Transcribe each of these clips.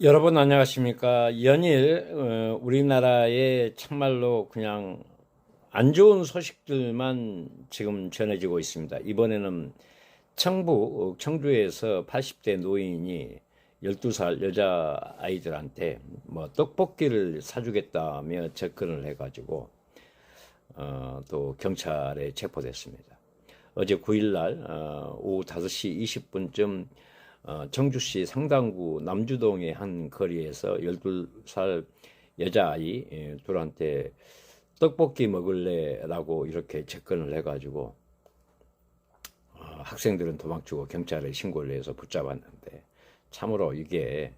여러분 안녕하십니까? 연일 어, 우리나라에 참말로 그냥 안 좋은 소식들만 지금 전해지고 있습니다. 이번에는 청부 어, 청주에서 80대 노인이 12살 여자 아이들한테 뭐 떡볶이를 사주겠다며 접근을 해가지고 어, 또 경찰에 체포됐습니다. 어제 9일날 어, 오후 5시 20분쯤 어, 청주시 상당구 남주동의 한 거리에서 12살 여자아이 예, 둘한테 떡볶이 먹을래라고 이렇게 접근을 해가지고 어, 학생들은 도망치고 경찰에 신고를 해서 붙잡았는데 참으로 이게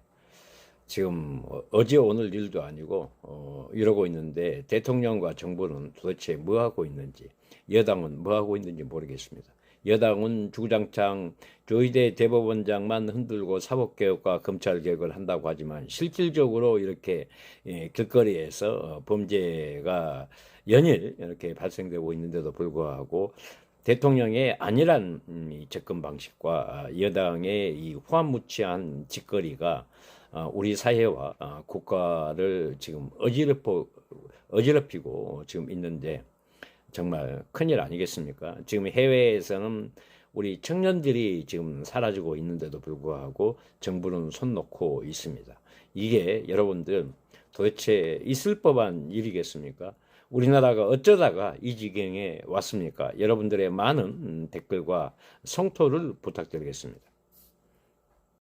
지금 어, 어제 오늘 일도 아니고 어, 이러고 있는데 대통령과 정부는 도대체 뭐 하고 있는지 여당은 뭐 하고 있는지 모르겠습니다. 여당은 주구장창 조희대 대법원장만 흔들고 사법개혁과 검찰개혁을 한다고 하지만 실질적으로 이렇게 예, 길거리에서 어, 범죄가 연일 이렇게 발생되고 있는데도 불구하고 대통령의 안일한 음, 이 접근 방식과 아, 여당의 이 후한무치한 짓거리가 어, 우리 사회와 어, 국가를 지금 어지럽히고 지금 있는데 정말 큰일 아니겠습니까? 지금 해외에서는 우리 청년들이 지금 사라지고 있는데도 불구하고 정부는 손 놓고 있습니다. 이게 여러분들 도대체 있을 법한 일이겠습니까? 우리나라가 어쩌다가 이 지경에 왔습니까? 여러분들의 많은 음, 댓글과 성토를 부탁드리겠습니다.